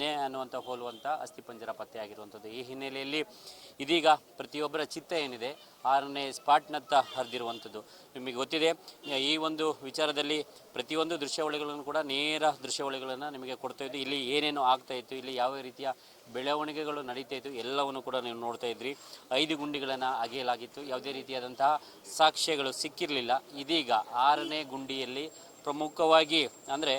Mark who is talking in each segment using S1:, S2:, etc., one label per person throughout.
S1: ನೇ ಅನ್ನುವಂಥ ಹೋಲುವಂಥ ಅಸ್ಥಿಪಂಜರ ಪತ್ತೆಯಾಗಿರುವಂಥದ್ದು. ಈ ಹಿನ್ನೆಲೆಯಲ್ಲಿ ಇದೀಗ ಪ್ರತಿಯೊಬ್ಬರ ಚಿತ್ತ ಏನಿದೆ, ಆರನೇ ಸ್ಪಾಟ್ನತ್ತ ಹರಿದಿರುವಂಥದ್ದು. ನಿಮಗೆ ಗೊತ್ತಿದೆ, ಈ ಒಂದು ವಿಚಾರದಲ್ಲಿ ಪ್ರತಿಯೊಂದು ದೃಶ್ಯಾವಳಿಗಳನ್ನು ಕೂಡ ನೇರ ದೃಶ್ಯಾವಳಿಗಳನ್ನು ನಿಮಗೆ ಕೊಡ್ತಾ ಇದ್ದು ಇಲ್ಲಿ ಏನೇನು ಆಗ್ತಾ ಇತ್ತು, ಇಲ್ಲಿ ಯಾವ ರೀತಿಯ ಬೆಳವಣಿಗೆಗಳು ನಡೀತಾ ಇತ್ತು, ಎಲ್ಲವನ್ನು ಕೂಡ ನೀವು ನೋಡ್ತಾ ಇದ್ರಿ. ಐದು ಗುಂಡಿಗಳನ್ನು ಅಗೆಯಲಾಗಿತ್ತು. ಯಾವುದೇ ರೀತಿಯಾದಂತಹ ಸಾಕ್ಷ್ಯಗಳು ಸಿಕ್ಕಿರಲಿಲ್ಲ. ಇದೀಗ ಆರನೇ ಗುಂಡಿಯಲ್ಲಿ ಪ್ರಮುಖವಾಗಿ ಅಂದರೆ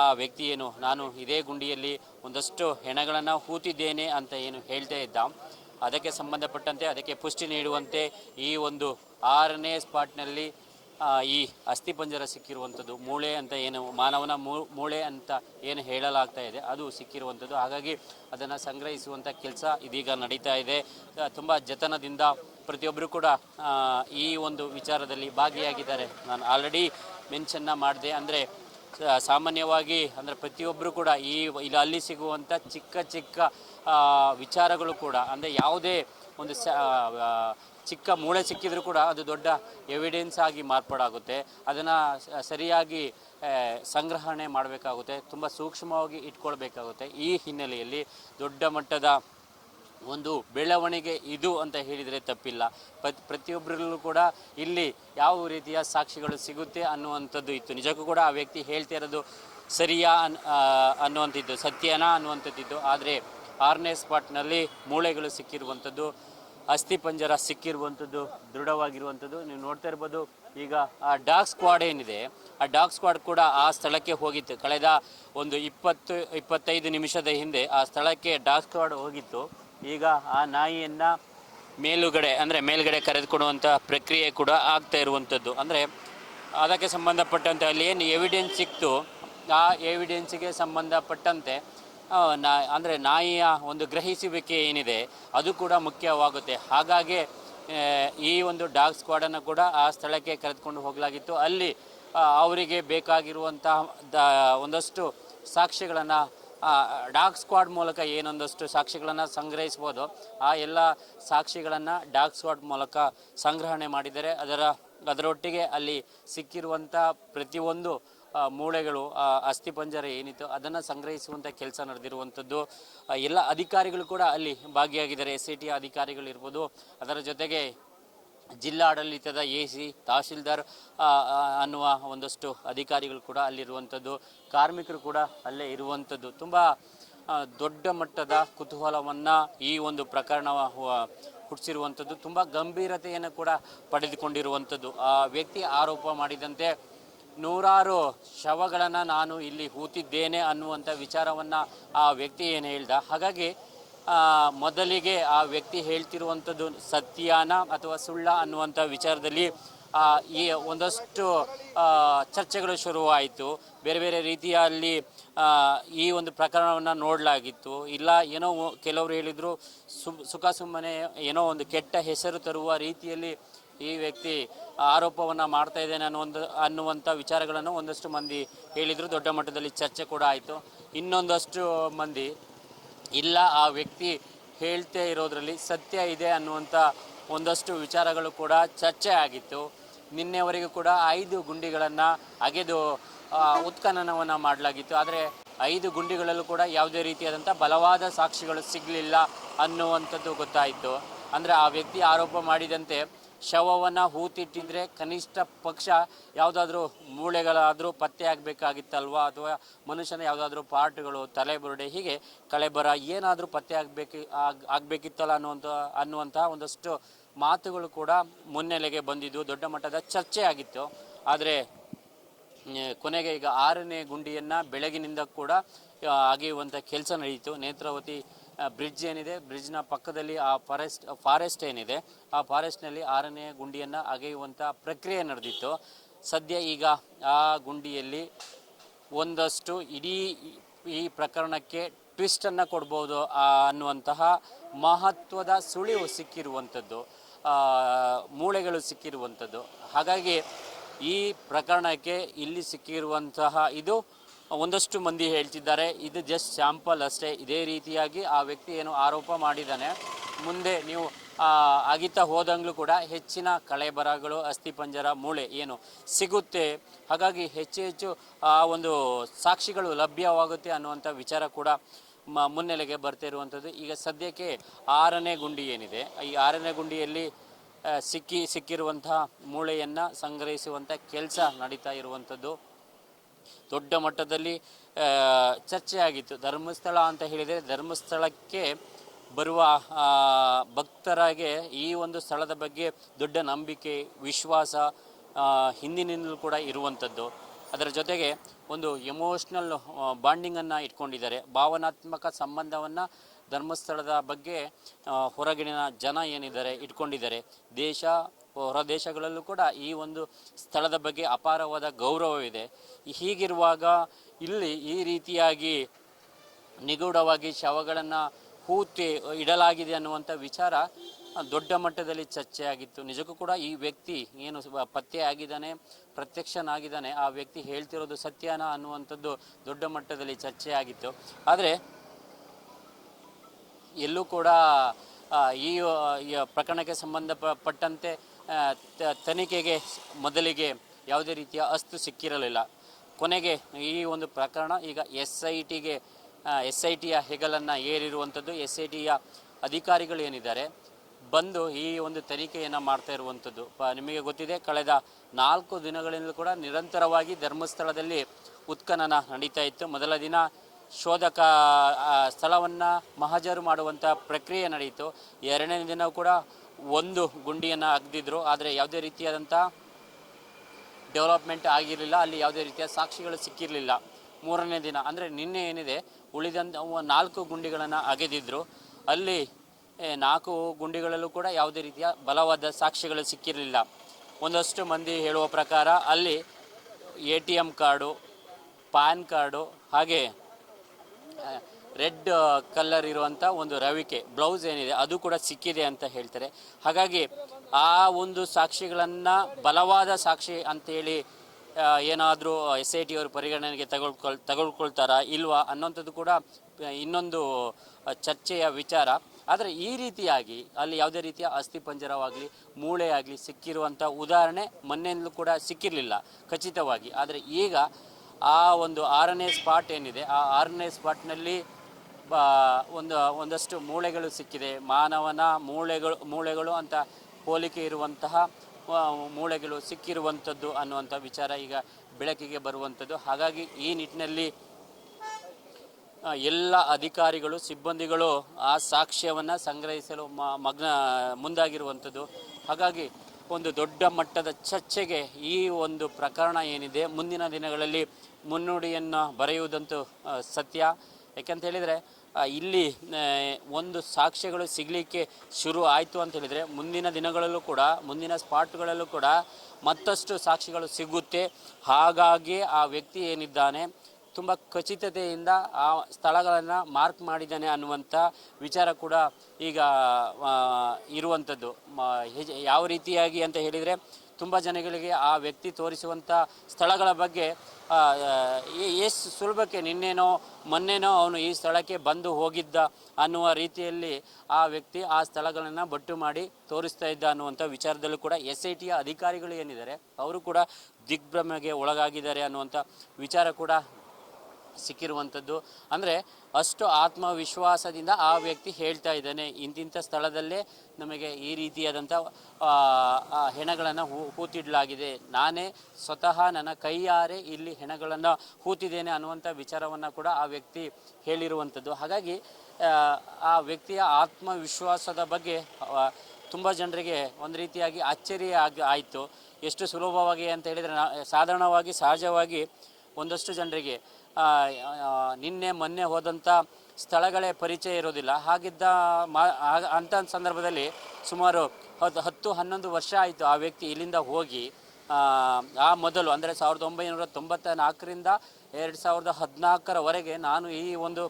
S1: ಆ ವ್ಯಕ್ತಿ ಏನು, ನಾನು ಇದೇ ಗುಂಡಿಯಲ್ಲಿ ಒಂದಷ್ಟು ಹೆಣಗಳನ್ನು ಹೂತಿದ್ದೇನೆ ಅಂತ ಏನು ಹೇಳ್ತಾ ಇದ್ದ. ಅದಕ್ಕೆ ಸಂಬಂಧಪಟ್ಟಂತೆ, ಅದಕ್ಕೆ ಪುಷ್ಟಿ ನೀಡುವಂತೆ ಈ ಒಂದು ಆರನೇ ಸ್ಪಾಟ್ನಲ್ಲಿ ಈ ಅಸ್ಥಿಪಂಜರ ಸಿಕ್ಕಿರುವಂಥದ್ದು ಮೂಳೆ ಅಂತ ಏನು, ಮಾನವನ ಮೂಳೆ ಅಂತ ಏನು ಹೇಳಲಾಗ್ತಾ ಇದೆ, ಅದು ಸಿಕ್ಕಿರುವಂಥದ್ದು. ಹಾಗಾಗಿ ಅದನ್ನು ಸಂಗ್ರಹಿಸುವಂಥ ಕೆಲಸ ಇದೀಗ ನಡೀತಾ ಇದೆ. ತುಂಬ ಜತನದಿಂದ ಪ್ರತಿಯೊಬ್ಬರು ಕೂಡ ಈ ಒಂದು ವಿಚಾರದಲ್ಲಿ ಭಾಗಿಯಾಗಿದ್ದಾರೆ. ನಾನು ಆಲ್ರೆಡಿ ಮೆನ್ಷನ್ನ ಮಾಡಿದೆ. ಅಂದರೆ ಸಾಮಾನ್ಯವಾಗಿ ಅಂದರೆ ಪ್ರತಿಯೊಬ್ಬರು ಕೂಡ ಈ ಇಲ್ಲಿ ಅಲ್ಲಿ ಸಿಗುವಂಥ ಚಿಕ್ಕ ಚಿಕ್ಕ ವಿಚಾರಗಳು ಕೂಡ, ಅಂದರೆ ಯಾವುದೇ ಒಂದು ಚಿಕ್ಕ ಮೂಳೆ ಸಿಕ್ಕಿದರೂ ಕೂಡ ಅದು ದೊಡ್ಡ ಎವಿಡೆನ್ಸ್ ಆಗಿ ಮಾರ್ಪಾಡಾಗುತ್ತೆ. ಅದನ್ನು ಸರಿಯಾಗಿ ಸಂಗ್ರಹಣೆ ಮಾಡಬೇಕಾಗುತ್ತೆ, ತುಂಬ ಸೂಕ್ಷ್ಮವಾಗಿ ಇಟ್ಕೊಳ್ಬೇಕಾಗುತ್ತೆ. ಈ ಹಿನ್ನೆಲೆಯಲ್ಲಿ ದೊಡ್ಡ ಮಟ್ಟದ ಒಂದು ಬೆಳವಣಿಗೆ ಇದು ಅಂತ ಹೇಳಿದರೆ ತಪ್ಪಿಲ್ಲ. ಪ್ರತಿ ಪ್ರತಿಯೊಬ್ಬರಲ್ಲೂ ಕೂಡ ಇಲ್ಲಿ ಯಾವ ರೀತಿಯ ಸಾಕ್ಷಿಗಳು ಸಿಗುತ್ತೆ ಅನ್ನುವಂಥದ್ದು ಇತ್ತು. ನಿಜಕ್ಕೂ ಕೂಡ ಆ ವ್ಯಕ್ತಿ ಹೇಳ್ತಾ ಇರೋದು ಸರಿಯಾ ಅನ್ ಅನ್ನುವಂಥದ್ದು ಸತ್ಯನಾ ಅನ್ನುವಂಥದ್ದಿತ್ತು ಆದರೆ ಆರನೇ ಸ್ಪಾಟ್ನಲ್ಲಿ ಮೂಳೆಗಳು ಸಿಕ್ಕಿರುವಂಥದ್ದು ಅಸ್ಥಿಪಂಜರ ಸಿಕ್ಕಿರುವಂಥದ್ದು, ದೃಢವಾಗಿರುವಂಥದ್ದು. ನೀವು ನೋಡ್ತಾ ಇರ್ಬೋದು, ಈಗ ಆ ಡಾಗ್ ಸ್ಕ್ವಾಡ್ ಏನಿದೆ, ಆ ಡಾಗ್ ಸ್ಕ್ವಾಡ್ ಕೂಡ ಆ ಸ್ಥಳಕ್ಕೆ ಹೋಗಿತ್ತು. ಕಳೆದ ಒಂದು ಇಪ್ಪತ್ತು, ಇಪ್ಪತ್ತೈದು ನಿಮಿಷದ ಹಿಂದೆ ಆ ಸ್ಥಳಕ್ಕೆ ಡಾಗ್ ಸ್ಕ್ವಾಡ್ ಹೋಗಿತ್ತು. ಈಗ ಆ ನಾಯಿಯನ್ನು ಮೇಲುಗಡೆ, ಅಂದರೆ ಮೇಲ್ಗಡೆ ಕರೆದುಕೊಡುವಂಥ ಪ್ರಕ್ರಿಯೆ ಕೂಡ ಆಗ್ತಾ ಇರುವಂಥದ್ದು ಅಂದರೆ ಅದಕ್ಕೆ ಸಂಬಂಧಪಟ್ಟಂತೆ ಅಲ್ಲಿ ಏನು ಎವಿಡೆನ್ಸ್ ಸಿಕ್ತು, ಆ ಎವಿಡೆನ್ಸಿಗೆ ಸಂಬಂಧಪಟ್ಟಂತೆ ನಾ, ಅಂದರೆ ನಾಯಿಯ ಒಂದು ಗ್ರಹಿಸುವಿಕೆ ಏನಿದೆ, ಅದು ಕೂಡ ಮುಖ್ಯವಾಗುತ್ತೆ. ಹಾಗಾಗಿ ಈ ಒಂದು ಡಾಗ್ ಸ್ಕ್ವಾಡನ್ನು ಕೂಡ ಆ ಸ್ಥಳಕ್ಕೆ ಕರೆದುಕೊಂಡು ಹೋಗಲಾಗಿತ್ತು. ಅಲ್ಲಿ ಅವರಿಗೆ ಬೇಕಾಗಿರುವಂತಹ ಒಂದಷ್ಟು ಸಾಕ್ಷ್ಯಗಳನ್ನು ಡಾಗ್ ಸ್ಕ್ವಾಡ್ ಮೂಲಕ ಏನೊಂದಷ್ಟು ಸಾಕ್ಷಿಗಳನ್ನು ಸಂಗ್ರಹಿಸ್ಬೋದು ಆ ಎಲ್ಲ ಸಾಕ್ಷಿಗಳನ್ನು ಡಾಗ್ ಸ್ಕ್ವಾಡ್ ಮೂಲಕ ಸಂಗ್ರಹಣೆ ಮಾಡಿದರೆ ಅದರ, ಅದರೊಟ್ಟಿಗೆ ಅಲ್ಲಿ ಸಿಕ್ಕಿರುವಂಥ ಪ್ರತಿಯೊಂದು ಮೂಳೆಗಳು ಅಸ್ಥಿಪಂಜರ ಏನಿತ್ತು ಅದನ್ನು ಸಂಗ್ರಹಿಸುವಂಥ ಕೆಲಸ ನಡೆದಿರುವಂಥದ್ದು ಎಲ್ಲ ಅಧಿಕಾರಿಗಳು ಕೂಡ ಅಲ್ಲಿ ಭಾಗಿಯಾಗಿದ್ದಾರೆ. ಎಸ್ ಸಿ ಟಿ ಅಧಿಕಾರಿಗಳಿರ್ಬೋದು. ಅದರ ಜೊತೆಗೆ ಜಿಲ್ಲಾಡಳಿತದ ಎ ಸಿ ತಹಶೀಲ್ದಾರ್ ಅನ್ನುವ ಒಂದಷ್ಟು ಅಧಿಕಾರಿಗಳು ಕೂಡ ಅಲ್ಲಿರುವಂಥದ್ದು. ಕಾರ್ಮಿಕರು ಕೂಡ ಅಲ್ಲೇ ಇರುವಂಥದ್ದು. ತುಂಬ ದೊಡ್ಡ ಮಟ್ಟದ ಕುತೂಹಲವನ್ನು ಈ ಒಂದು ಪ್ರಕರಣ ಹುಟ್ಟಿಸಿರುವಂಥದ್ದು ತುಂಬ ಗಂಭೀರತೆಯನ್ನು ಕೂಡ ಪಡೆದುಕೊಂಡಿರುವಂಥದ್ದು. ಆ ವ್ಯಕ್ತಿ ಆರೋಪ ಮಾಡಿದಂತೆ ನೂರಾರು ಶವಗಳನ್ನು ನಾನು ಇಲ್ಲಿ ಹೂತಿದ್ದೇನೆ ಅನ್ನುವಂಥ ವಿಚಾರವನ್ನು ಆ ವ್ಯಕ್ತಿ ಏನು ಹೇಳ್ದ? ಹಾಗಾಗಿ ಮೊದಲಿಗೆ ಆ ವ್ಯಕ್ತಿ ಹೇಳ್ತಿರುವಂಥದ್ದು ಸತ್ಯಾನ ಅಥವಾ ಸುಳ್ಳ ಅನ್ನುವಂಥ ವಿಚಾರದಲ್ಲಿ ಈ ಒಂದಷ್ಟು ಚರ್ಚೆಗಳು ಶುರುವಾಯಿತು. ಬೇರೆ ಬೇರೆ ರೀತಿಯಲ್ಲಿ ಈ ಒಂದು ಪ್ರಕರಣವನ್ನು ನೋಡಲಾಗಿತ್ತು. ಇಲ್ಲ, ಏನೋ ಕೆಲವರು ಹೇಳಿದರು ಸು ಸುಖ ಏನೋ ಒಂದು ಕೆಟ್ಟ ಹೆಸರು ತರುವ ರೀತಿಯಲ್ಲಿ ಈ ವ್ಯಕ್ತಿ ಆರೋಪವನ್ನು ಮಾಡ್ತಾ ಇದ್ದೇನೆ ಅನ್ನೋ ಒಂದು, ಅನ್ನುವಂಥ ವಿಚಾರಗಳನ್ನು ಒಂದಷ್ಟು ಮಂದಿ ಹೇಳಿದರು. ದೊಡ್ಡ ಮಟ್ಟದಲ್ಲಿ ಚರ್ಚೆ ಕೂಡ ಆಯಿತು. ಇನ್ನೊಂದಷ್ಟು ಮಂದಿ ಇಲ್ಲ, ಆ ವ್ಯಕ್ತಿ ಹೇಳ್ತೇ ಇರೋದ್ರಲ್ಲಿ ಸತ್ಯ ಇದೆ ಅನ್ನುವಂಥ ಒಂದಷ್ಟು ವಿಚಾರಗಳು ಕೂಡ ಚರ್ಚೆ ಆಗಿತ್ತು. ನಿನ್ನೆವರೆಗೂ ಕೂಡ ಐದು ಗುಂಡಿಗಳನ್ನು ಅಗೆದು ಉತ್ಖನನವನ್ನು ಮಾಡಲಾಗಿತ್ತು. ಆದರೆ ಐದು ಗುಂಡಿಗಳಲ್ಲೂ ಕೂಡ ಯಾವುದೇ ರೀತಿಯಾದಂಥ ಬಲವಾದ ಸಾಕ್ಷಿಗಳು ಸಿಗಲಿಲ್ಲ ಅನ್ನುವಂಥದ್ದು ಗೊತ್ತಾಯಿತು. ಅಂದರೆ ಆ ವ್ಯಕ್ತಿ ಆರೋಪ ಮಾಡಿದಂತೆ ಶವವನ್ನು ಹೂತಿಟ್ಟಿದ್ರೆ ಕನಿಷ್ಠ ಪಕ್ಷ ಯಾವುದಾದ್ರೂ ಮೂಳೆಗಳಾದರೂ ಪತ್ತೆ ಆಗಬೇಕಾಗಿತ್ತಲ್ವಾ? ಅಥವಾ ಮನುಷ್ಯನ ಯಾವುದಾದ್ರೂ ಪಾರ್ಟ್ಗಳು ತಲೆಬುರುಡೆ ಹೀಗೆ ಕಳೆಬರ ಏನಾದರೂ ಪತ್ತೆ ಆಗಬೇಕು, ಆಗ್, ಆಗಬೇಕಿತ್ತಲ್ಲ ಅನ್ನುವಂಥ ಅನ್ನುವಂತಹ ಒಂದಷ್ಟು ಮಾತುಗಳು ಕೂಡ ಮುನ್ನೆಲೆಗೆ ಬಂದಿದ್ದು, ದೊಡ್ಡ ಮಟ್ಟದ ಚರ್ಚೆ ಆಗಿತ್ತು. ಆದರೆ ಕೊನೆಗೆ ಈಗ ಆರನೇ ಗುಂಡಿಯನ್ನು ಬೆಳಗಿನಿಂದ ಕೂಡ ಅಗೆಯುವಂಥ ಕೆಲಸ ನಡೆಯಿತು ನೇತ್ರಾವತಿ ಬ್ರಿಡ್ಜ್ ಏನಿದೆ? ಬ್ರಿಡ್ಜ್ನ ಪಕ್ಕದಲ್ಲಿ ಆ ಫಾರೆಸ್ಟ್ ಫಾರೆಸ್ಟ್ ಏನಿದೆ? ಆ ಫಾರೆಸ್ಟ್ನಲ್ಲಿ ಆರನೇ ಗುಂಡಿಯನ್ನು ಅಗೆಯುವಂಥ ಪ್ರಕ್ರಿಯೆ ನಡೆದಿತ್ತು. ಸದ್ಯ ಈಗ ಆ ಗುಂಡಿಯಲ್ಲಿ ಒಂದಷ್ಟು ಇಡೀ ಈ ಪ್ರಕರಣಕ್ಕೆ ಟ್ವಿಸ್ಟನ್ನು ಕೊಡ್ಬೋದು ಅನ್ನುವಂತಹ ಮಹತ್ವದ ಸುಳಿವು ಸಿಕ್ಕಿರುವಂಥದ್ದು ಮೂಳೆಗಳು ಸಿಕ್ಕಿರುವಂಥದ್ದು ಹಾಗಾಗಿ ಈ ಪ್ರಕರಣಕ್ಕೆ ಇಲ್ಲಿ ಸಿಕ್ಕಿರುವಂತಹ ಇದು ಒಂದಷ್ಟು ಮಂದಿ ಹೇಳ್ತಿದ್ದಾರೆ. ಇದು ಜಸ್ಟ್ ಸ್ಯಾಂಪಲ್ ಅಷ್ಟೇ. ಇದೇ ರೀತಿಯಾಗಿ ಆ ವ್ಯಕ್ತಿ ಏನು ಆರೋಪ ಮಾಡಿದ್ದಾನೆ. ಮುಂದೆ ನೀವು ಆ, ಹೋದಂಗಲೂ ಹೋದಂಗ್ಲೂ ಕೂಡ ಹೆಚ್ಚಿನ ಕಳೆಬರಗಳು ಅಸ್ಥಿಪಂಜರ ಮೂಳೆ ಏನು ಸಿಗುತ್ತೆ. ಹಾಗಾಗಿ ಹೆಚ್ಚು ಹೆಚ್ಚು ಆ ಒಂದು ಸಾಕ್ಷಿಗಳು ಲಭ್ಯವಾಗುತ್ತೆ ಅನ್ನುವಂಥ ವಿಚಾರ ಕೂಡ ಮ ಮುನ್ನೆಲೆಗೆ ಬರ್ತಿರುವಂಥದ್ದು. ಈಗ ಸದ್ಯಕ್ಕೆ ಆರನೇ ಗುಂಡಿ ಏನಿದೆ ಈ ಆರನೇ ಗುಂಡಿಯಲ್ಲಿ ಸಿಕ್ಕಿ ಸಿಕ್ಕಿರುವಂತಹ ಮೂಳೆಯನ್ನು ಸಂಗ್ರಹಿಸುವಂಥ ಕೆಲಸ ನಡೀತಾ ಇರುವಂಥದ್ದು. ದೊಡ್ಡ ಮಟ್ಟದಲ್ಲಿ ಚರ್ಚೆಯಾಗಿತ್ತು. ಧರ್ಮಸ್ಥಳ ಅಂತ ಹೇಳಿದರೆ ಧರ್ಮಸ್ಥಳಕ್ಕೆ ಬರುವ ಭಕ್ತರಾಗೆ ಈ ಒಂದು ಸ್ಥಳದ ಬಗ್ಗೆ ದೊಡ್ಡ ನಂಬಿಕೆ, ವಿಶ್ವಾಸ ಹಿಂದಿನಿಂದಲೂ ಕೂಡ ಇರುವಂಥದ್ದು. ಅದರ ಜೊತೆಗೆ ಒಂದು ಎಮೋಷ್ನಲ್ ಬಾಂಡಿಂಗನ್ನು ಇಟ್ಕೊಂಡಿದ್ದಾರೆ. ಭಾವನಾತ್ಮಕ ಸಂಬಂಧವನ್ನು ಧರ್ಮಸ್ಥಳದ ಬಗ್ಗೆ ಹೊರಗಿನ ಜನ ಏನಿದ್ದಾರೆ, ಇಟ್ಕೊಂಡಿದ್ದಾರೆ. ದೇಶ ಹೊರ ದೇಶಗಳಲ್ಲೂ ಕೂಡ ಈ ಒಂದು ಸ್ಥಳದ ಬಗ್ಗೆ ಅಪಾರವಾದ ಗೌರವವಿದೆ. ಹೀಗಿರುವಾಗ ಇಲ್ಲಿ ಈ ರೀತಿಯಾಗಿ ನಿಗೂಢವಾಗಿ ಶವಗಳನ್ನು ಹೂತಿ ಇಡಲಾಗಿದೆ ಅನ್ನುವಂಥ ವಿಚಾರ ದೊಡ್ಡ ಮಟ್ಟದಲ್ಲಿ ಚರ್ಚೆ ಆಗಿತ್ತು ನಿಜಕ್ಕೂ ಕೂಡ ಈ ವ್ಯಕ್ತಿ ಏನು ಪತ್ತೆ ಆಗಿದ್ದಾನೆ, ಪ್ರತ್ಯಕ್ಷನಾಗಿದ್ದಾನೆ, ಆ ವ್ಯಕ್ತಿ ಹೇಳ್ತಿರೋದು ಸತ್ಯನಾ ಅನ್ನುವಂಥದ್ದು ದೊಡ್ಡ ಮಟ್ಟದಲ್ಲಿ ಚರ್ಚೆಯಾಗಿತ್ತು. ಆದರೆ ಎಲ್ಲೂ ಕೂಡ ಈ ಪ್ರಕರಣಕ್ಕೆ ಸಂಬಂಧಪಟ್ಟಂತೆ ತನಿಖೆಗೆ ಮೊದಲಿಗೆ ಯಾವುದೇ ರೀತಿಯ ಅಸ್ತು ಸಿಕ್ಕಿರಲಿಲ್ಲ. ಕೊನೆಗೆ ಈ ಒಂದು ಪ್ರಕರಣ ಈಗ ಎಸ್ ಐ ಟಿಗೆ ಎಸ್ ಐ ಟಿಯ ಹೆಗಲನ್ನು ಏರಿರುವಂಥದ್ದು ಎಸ್ ಐ ಟಿಯ ಅಧಿಕಾರಿಗಳು ಏನಿದ್ದಾರೆ, ಬಂದು ಈ ಒಂದು ತನಿಖೆಯನ್ನು ಮಾಡ್ತಾ ಇರುವಂಥದ್ದು. ನಿಮಗೆ ಗೊತ್ತಿದೆ, ಕಳೆದ ನಾಲ್ಕು ದಿನಗಳಿಂದಲೂ ಕೂಡ ನಿರಂತರವಾಗಿ ಧರ್ಮಸ್ಥಳದಲ್ಲಿ ಉತ್ಖನನ ನಡೀತಾ ಇತ್ತು. ಮೊದಲ ದಿನ ಶೋಧಕ ಸ್ಥಳವನ್ನು ಮಹಜರು ಮಾಡುವಂಥ ಪ್ರಕ್ರಿಯೆ ನಡೆಯಿತು ಎರಡನೇ ದಿನ ಕೂಡ ಒಂದು ಗುಂಡಿಯನ್ನು ಅಗ್ದಿದ್ರು, ಆದರೆ ಯಾವುದೇ ರೀತಿಯಾದಂಥ ಡೆವಲಪ್ಮೆಂಟ್ ಆಗಿರಲಿಲ್ಲ, ಅಲ್ಲಿ ಯಾವುದೇ ರೀತಿಯ ಸಾಕ್ಷಿಗಳು ಸಿಕ್ಕಿರಲಿಲ್ಲ. ಮೂರನೇ ದಿನ, ಅಂದರೆ ನಿನ್ನೆ ಏನಿದೆ ಉಳಿದಂಥ ನಾಲ್ಕು ಗುಂಡಿಗಳನ್ನು ಅಗೆದಿದ್ದರು ಅಲ್ಲಿ ನಾಲ್ಕು ಗುಂಡಿಗಳಲ್ಲೂ ಕೂಡ ಯಾವುದೇ ರೀತಿಯ ಬಲವಾದ ಸಾಕ್ಷಿಗಳು ಸಿಕ್ಕಿರಲಿಲ್ಲ. ಒಂದಷ್ಟು ಮಂದಿ ಹೇಳುವ ಪ್ರಕಾರ, ಅಲ್ಲಿ A T M card, pan card, ಹಾಗೆ ರೆಡ್ ಕಲ್ಲರ್ ಇರುವಂಥ ಒಂದು ರವಿಕೆ, ಬ್ಲೌಸ್ ಏನಿದೆ, ಅದು ಕೂಡ ಸಿಕ್ಕಿದೆ ಅಂತ ಹೇಳ್ತಾರೆ. ಹಾಗಾಗಿ ಆ ಒಂದು ಸಾಕ್ಷಿಗಳನ್ನು, ಬಲವಾದ ಸಾಕ್ಷಿ ಅಂತೇಳಿ ಏನಾದರೂ ಎಸ್ ಐ ಟಿ ಅವರು ಪರಿಗಣನೆಗೆ ತಗೊಳ್ಕೊಳ್, ತಗೊಳ್ಕೊಳ್ತಾರಾ ಇಲ್ವಾ ಅನ್ನೋಂಥದ್ದು ಕೂಡ ಇನ್ನೊಂದು ಚರ್ಚೆಯ ವಿಚಾರ. ಆದರೆ ಈ ರೀತಿಯಾಗಿ, ಅಲ್ಲಿ ಯಾವುದೇ ರೀತಿಯ ಅಸ್ಥಿಪಂಜರವಾಗಲಿ ಮೂಳೆ ಆಗಲಿ ಸಿಕ್ಕಿರುವಂಥ ಉದಾಹರಣೆ ಮೊನ್ನೆಯಿಂದಲೂ ಕೂಡ ಸಿಕ್ಕಿರಲಿಲ್ಲ, ಖಚಿತವಾಗಿ. ಆದರೆ ಈಗ ಆ ಒಂದು ಆರನೇ ಸ್ಪಾಟ್ ಏನಿದೆ, ಆ ಆರನೇ ಸ್ಪಾಟ್ನಲ್ಲಿ ಒಂದು, ಒಂದಷ್ಟು ಮೂಳೆಗಳು ಸಿಕ್ಕಿದೆ. ಮಾನವನ ಮೂಳೆಗಳು ಮೂಳೆಗಳು ಅಂತ ಹೋಲಿಕೆ ಇರುವಂತಹ ಮೂಳೆಗಳು ಸಿಕ್ಕಿರುವಂಥದ್ದು ಅನ್ನುವಂಥ ವಿಚಾರ ಈಗ ಬೆಳಕಿಗೆ ಬರುವಂಥದ್ದು. ಹಾಗಾಗಿ ಈ ನಿಟ್ಟಿನಲ್ಲಿ ಎಲ್ಲ ಅಧಿಕಾರಿಗಳು, ಸಿಬ್ಬಂದಿಗಳು ಆ ಸಾಕ್ಷ್ಯವನ್ನು ಸಂಗ್ರಹಿಸಲು ಮಗ್ನ, ಮುಂದಾಗಿರುವಂಥದ್ದು. ಹಾಗಾಗಿ ಒಂದು ದೊಡ್ಡ ಮಟ್ಟದ ಚರ್ಚೆಗೆ ಈ ಒಂದು ಪ್ರಕರಣ ಏನಿದೆ, ಮುಂದಿನ ದಿನಗಳಲ್ಲಿ ಮುನ್ನುಡಿಯನ್ನು ಬರೆಯುವುದಂತೂ ಸತ್ಯ. ಯಾಕಂತ ಹೇಳಿದರೆ ಇಲ್ಲಿ ಒಂದು ಸಾಕ್ಷ್ಯಗಳು ಸಿಗಲಿಕ್ಕೆ ಶುರು ಆಯಿತು ಅಂತ ಹೇಳಿದರೆ, ಮುಂದಿನ ದಿನಗಳಲ್ಲೂ ಕೂಡ, ಮುಂದಿನ ಸ್ಪಾಟ್ಗಳಲ್ಲೂ ಕೂಡ ಮತ್ತಷ್ಟು ಸಾಕ್ಷಿಗಳು ಸಿಗುತ್ತೆ. ಹಾಗಾಗಿ ಆ ವ್ಯಕ್ತಿ ಏನಿದ್ದಾನೆ, ತುಂಬ ಖಚಿತತೆಯಿಂದ ಆ ಸ್ಥಳಗಳನ್ನು ಮಾರ್ಕ್ ಮಾಡಿದ್ದಾನೆ ಅನ್ನುವಂಥ ವಿಚಾರ ಕೂಡ ಈಗ ಇರುವಂಥದ್ದು ಯಾವ ರೀತಿಯಾಗಿ ಅಂತ ಹೇಳಿದರೆ ತುಂಬ ಜನಗಳಿಗೆ ಆ ವ್ಯಕ್ತಿ ತೋರಿಸುವಂಥ ಸ್ಥಳಗಳ ಬಗ್ಗೆ ಎಷ್ಟು ಸುಲಭಕ್ಕೆ ನಿನ್ನೇನೋ ಮೊನ್ನೆನೋ ಅವನು ಈ ಸ್ಥಳಕ್ಕೆ ಬಂದು ಹೋಗಿದ್ದ ಅನ್ನುವ ರೀತಿಯಲ್ಲಿ ಆ ವ್ಯಕ್ತಿ ಆ ಸ್ಥಳಗಳನ್ನು ಬಟ್ಟು ಮಾಡಿ ತೋರಿಸ್ತಾ ಇದ್ದ ಅನ್ನುವಂಥ ವಿಚಾರದಲ್ಲೂ ಕೂಡ ಎಸ್ ಐ ಟಿಯ ಅಧಿಕಾರಿಗಳು ಏನಿದ್ದಾರೆ, ಅವರು ಕೂಡ ದಿಗ್ಭ್ರಮೆಗೆ ಒಳಗಾಗಿದ್ದಾರೆ ಅನ್ನುವಂಥ ವಿಚಾರ ಕೂಡ ಸಿಕ್ಕಿರುವಂಥದ್ದು. ಅಂದರೆ ಅಷ್ಟು ಆತ್ಮವಿಶ್ವಾಸದಿಂದ ಆ ವ್ಯಕ್ತಿ ಹೇಳ್ತಾ ಇದ್ದಾನೆ. ಇಂತಿಂಥ ಸ್ಥಳದಲ್ಲೇ ನಮಗೆ ಈ ರೀತಿಯಾದಂಥ ಹೆಣಗಳನ್ನು ಹೂ ಹೂತಿಡಲಾಗಿದೆ. ನಾನೇ ಸ್ವತಃ ನನ್ನ ಕೈಯಾರೆ ಇಲ್ಲಿ ಹೆಣಗಳನ್ನು ಹೂತಿದ್ದೇನೆ ಅನ್ನುವಂಥ ವಿಚಾರವನ್ನು ಕೂಡ ಆ ವ್ಯಕ್ತಿ ಹೇಳಿರುವಂಥದ್ದು. ಹಾಗಾಗಿ ಆ, ವ್ಯಕ್ತಿಯ ಆತ್ಮವಿಶ್ವಾಸದ ಬಗ್ಗೆ ತುಂಬ ಜನರಿಗೆ ಒಂದು ರೀತಿಯಾಗಿ ಅಚ್ಚರಿ ಆಗಿ ಆಯಿತು. ಎಷ್ಟು ಸುಲಭವಾಗಿ ಅಂತ ಹೇಳಿದರೆ ನಾ ಸಾಧಾರಣವಾಗಿ ಸಹಜವಾಗಿ ಒಂದಷ್ಟು ಜನರಿಗೆ ನಿನ್ನೆ ಮೊನ್ನೆ ಹೋದಂಥ ಸ್ಥಳಗಳೇ ಪರಿಚಯ ಇರೋದಿಲ್ಲ. ಹಾಗಿದ್ದ ಮಾ ಅಂಥ ಸಂದರ್ಭದಲ್ಲಿ ಸುಮಾರು ಹತ್ತು ಹತ್ತು ಹನ್ನೊಂದು ವರ್ಷ ಆಯಿತು ಆ ವ್ಯಕ್ತಿ ಇಲ್ಲಿಂದ ಹೋಗಿ. ಆ ಮೊದಲು ಅಂದರೆ ಸಾವಿರದ ಒಂಬೈನೂರ ತೊಂಬತ್ತ ನಾಲ್ಕರಿಂದ ಎರಡು ಸಾವಿರದ ಹದಿನಾಲ್ಕರವರೆಗೆ ನಾನು ಈ ಒಂದು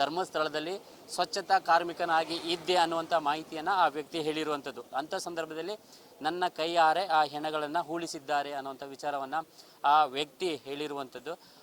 S1: ಧರ್ಮಸ್ಥಳದಲ್ಲಿ ಸ್ವಚ್ಛತಾ ಕಾರ್ಮಿಕನಾಗಿ ಇದ್ದೆ ಅನ್ನುವಂಥ ಮಾಹಿತಿಯನ್ನು ಆ ವ್ಯಕ್ತಿ ಹೇಳಿರುವಂಥದ್ದು ಅಂಥ ಸಂದರ್ಭದಲ್ಲಿ ನನ್ನ ಕೈಯಾರೆ ಆ ಹೆಣಗಳನ್ನು ಹೂಳಿಸಿದ್ದಾರೆ ಅನ್ನುವಂತ ವಿಚಾರವನ್ನು ಆ ವ್ಯಕ್ತಿ ಹೇಳಿರುವಂಥದ್ದು.